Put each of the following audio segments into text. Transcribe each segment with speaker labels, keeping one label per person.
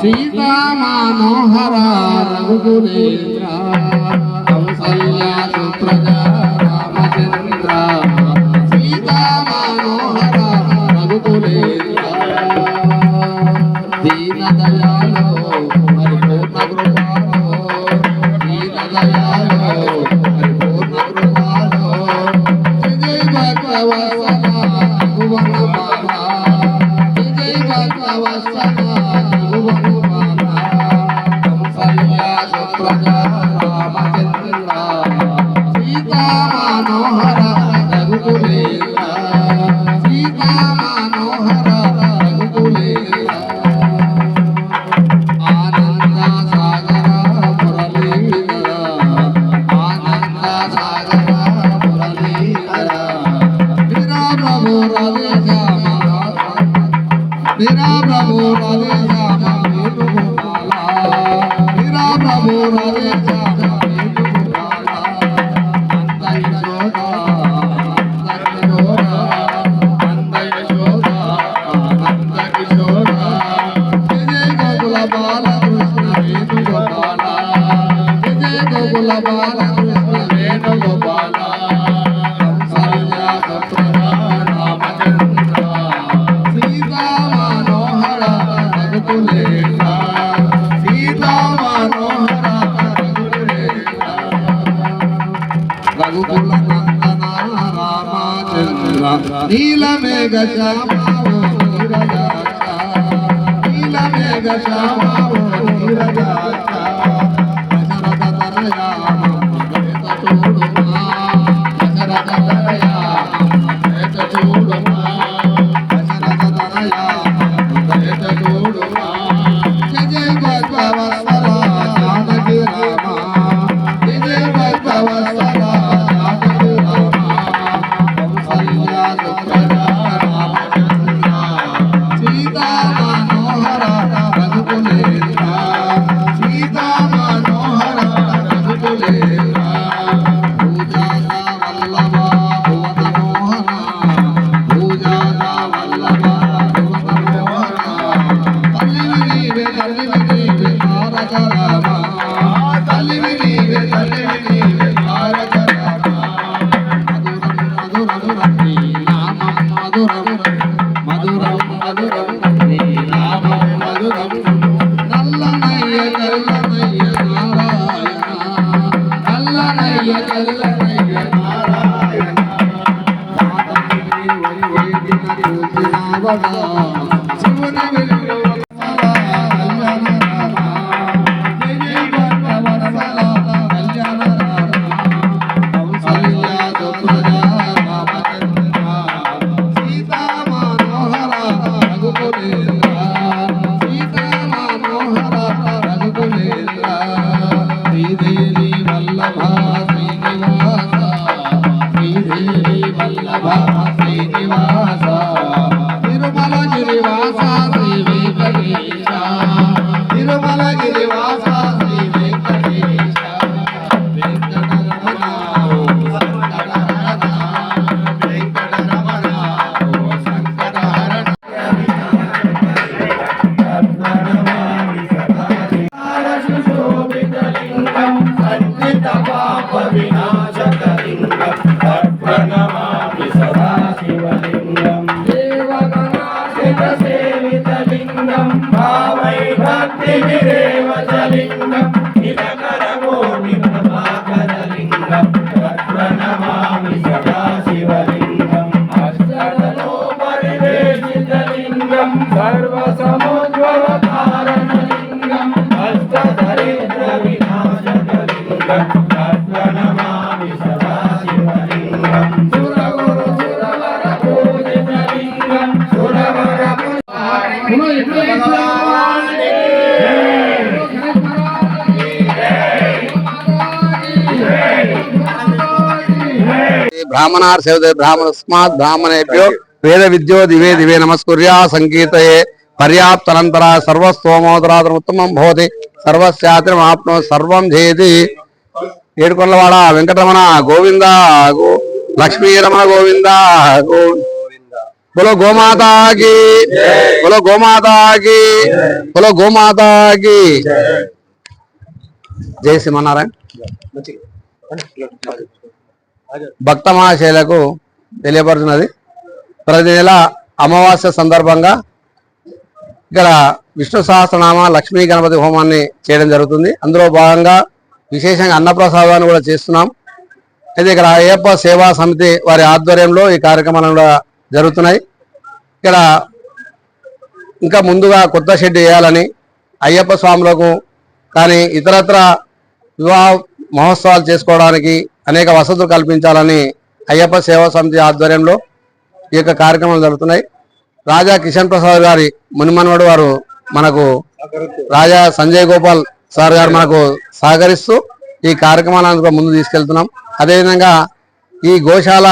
Speaker 1: సీతా మనోహర రఘుకులేంద్ర. కౌసల్యా సుప్రజా రామచంద్ర సీతా మనోహర రఘుకులేంద్ర దీన దయాలో పరిపూర్ణ కృపాలో దీన దయాలో పరిపూర్ణ కృపాలో భగవసన భువన మాలా విజయ భగవసన భువన మాలా ప్రభు రవి శ్యామ వేణుగోపాల విరా ప్రభు రవి శ్యామ వేణుగోపాల అంద యశోద అంద కిశోర అంద యశోద అంద కిశోర విజయ గోకుల బాలకృష్ణ వేణుగోపాల విజయ గోకుల బాలకృష్ణ రఘుకుల నందన రామచంద్ర నీలమేఘ శ్యామావో నీరజాక్ష నీలమేఘ శ్యామావో నీరజాక్ష నీవే తారక రామ తల్లివి నీవే తల్లివి నీవే తారక రామ మధురం మధురం నీ నామం మధురం మధురం మధురం నీ నామం మధురం నల్లనయ్య తెల్లనయ్య నారాయణ. నల్లనయ్య తెల్లనయ్య నారాయణ పాదమిని వరి వేదిన చూసినావడా
Speaker 2: Let me
Speaker 3: బ్రాహ్మణార్ సేవతే బ్రాహ్మణస్మాత్ బ్రాహ్మణేభ్యో వేద విద్యో దివే దివే నమస్కుర్యా సంగీతయే పర్యాప్తనంతర సర్వస్తోమోదరాదరం ఉత్తమం భవతి సర్వస్యాత్రం ఆప్నో సర్వం జయతి. ఏడుకొండలవాడ వెంకటరమణ గోవింద లక్ష్మీ రమణ గోవింద గో
Speaker 1: గోమాతాకి బోలో గోమాతాకి బోలో గోమాతాకి. జై సింహనారాయణ భక్త మహాశైలకు తెలియపరుచున్నది. ప్రతి నెల అమావాస్య సందర్భంగా ఇక్కడ విష్ణు సహస్రనామ లక్ష్మీ గణపతి హోమాన్ని చేయడం జరుగుతుంది. అందులో భాగంగా విశేషంగా అన్నప్రసాదాన్ని కూడా చేస్తున్నాం. అయితే ఇక్కడ అయ్యప్ప సేవా సమితి వారి ఆధ్వర్యంలో ఈ కార్యక్రమాలు కూడా జరుగుతున్నాయి. ఇక్కడ ఇంకా ముందుగా కొత్త షెడ్ వేయాలని అయ్యప్ప స్వాములకు కానీ ఇతరత్ర వివాహ మహోత్సవాలు చేసుకోవడానికి అనేక వసతులు కల్పించాలని అయ్యప్ప సేవా సమితి ఆధ్వర్యంలో ఈ యొక్క కార్యక్రమాలు జరుగుతున్నాయి. రాజా కిషన్ ప్రసాద్ గారి మునిమన్వడు వారు మనకు రాజా సంజయ్ గోపాల్ సార్ గారు మనకు సహకరిస్తూ ఈ కార్యక్రమాలను ముందు తీసుకెళ్తున్నాం. అదేవిధంగా ఈ గోశాల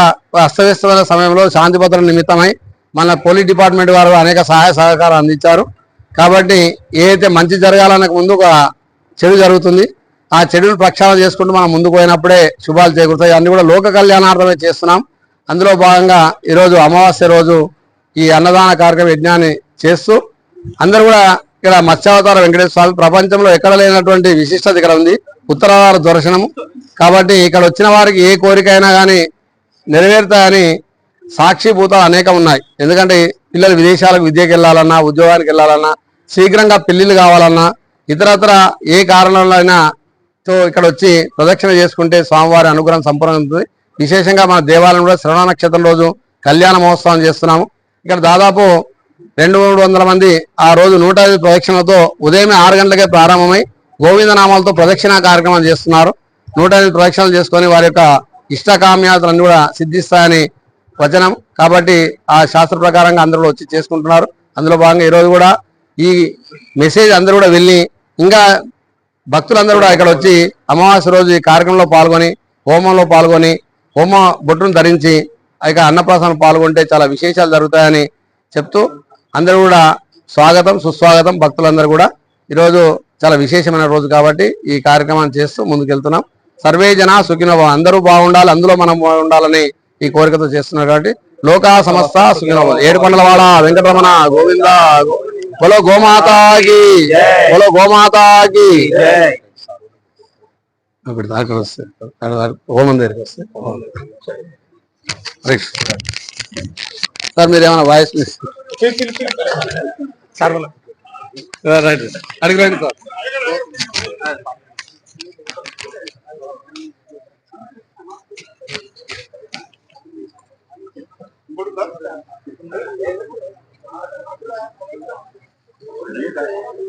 Speaker 1: అస్తవ్యస్తమైన సమయంలో శాంతి భద్రత నిమిత్తమై మన పోలీస్ డిపార్ట్మెంట్ వారు అనేక సహాయ సహకారాలు అందించారు. కాబట్టి ఏదైతే మంచి జరగాలనక ముందు ఒక చెడు జరుగుతుంది. ఆ చెడును ప్రక్షాళన చేసుకుంటూ మనం ముందుకు పోయినప్పుడే శుభాలు చేకూరుతాయి. అన్ని కూడా లోక కళ్యాణార్థమే చేస్తున్నాం. అందులో భాగంగా ఈరోజు అమావాస్య రోజు ఈ అన్నదాన కార్యక్రమ యజ్ఞాన్ని చేస్తూ అందరూ కూడా ఇక్కడ మత్స్యావతార వెంకటేశ్వర స్వామి ప్రపంచంలో ఎక్కడ లేనటువంటి విశిష్టత ఇక్కడ ఉంది. ఉత్తరాధార దర్శనము. కాబట్టి ఇక్కడ వచ్చిన వారికి ఏ కోరిక అయినా కానీ నెరవేరుతాయని సాక్షిభూతాలు అనేకం ఉన్నాయి. ఎందుకంటే పిల్లలు విదేశాలకు విద్యకి వెళ్ళాలన్నా ఉద్యోగానికి వెళ్ళాలన్నా శీఘ్రంగా పెళ్ళిళ్ళు కావాలన్నా ఇతరత్ర ఏ కారణంలో అయినా సో ఇక్కడ వచ్చి ప్రదక్షిణ చేసుకుంటే స్వామివారి అనుగ్రహం సంపూర్ణ విశేషంగా మన దేవాలయం కూడా శ్రవణ నక్షత్రం రోజు కళ్యాణ మహోత్సవం చేస్తున్నాము. ఇక్కడ దాదాపు రెండు మూడు వందల మంది ఆ రోజు నూట ఐదు ప్రదక్షిణలతో ఉదయం ఆరు గంటలకే ప్రారంభమై గోవిందనామాలతో ప్రదక్షిణ కార్యక్రమం చేస్తున్నారు. నూట ఐదు ప్రదక్షిణలు చేసుకొని వారి యొక్క ఇష్టకామ్యాతలన్నీ కూడా సిద్ధిస్తాయని వచనం. కాబట్టి ఆ శాస్త్ర ప్రకారంగా అందరూ వచ్చి చేసుకుంటున్నారు. అందులో భాగంగా ఈరోజు కూడా ఈ మెసేజ్ అందరూ కూడా వెళ్ళి ఇంకా భక్తులందరూ కూడా ఇక్కడ వచ్చి అమావాస్య రోజు ఈ కార్యక్రమంలో పాల్గొని హోమంలో పాల్గొని హోమ బొట్టును ధరించి ఇక అన్నప్రాసన పాల్గొంటే చాలా విశేషాలు జరుగుతాయని చెప్తూ అందరూ కూడా స్వాగతం సుస్వాగతం భక్తులందరూ కూడా. ఈరోజు చాలా విశేషమైన రోజు కాబట్టి ఈ కార్యక్రమాన్ని చేస్తూ ముందుకెళ్తున్నాం. సర్వే జన సుఖినవ అందరూ బాగుండాలి అందులో మనం బాగుండాలని ఈ కోరికతో చేస్తున్నారు కాబట్టి. లోకా సమస్త సుఖినవ ఏడుకొండలవాడ వెంకటరమణ గోవింద బలో గోమాతాకి బలో గోమాతాకి ఇప్పుడు దాకా వస్తే హోమం దగ్గరికి వస్తే. సార్ మీరు ఏమైనా వాయిస్ సార్ రైట్ అడిగి రండి సార్ Thank.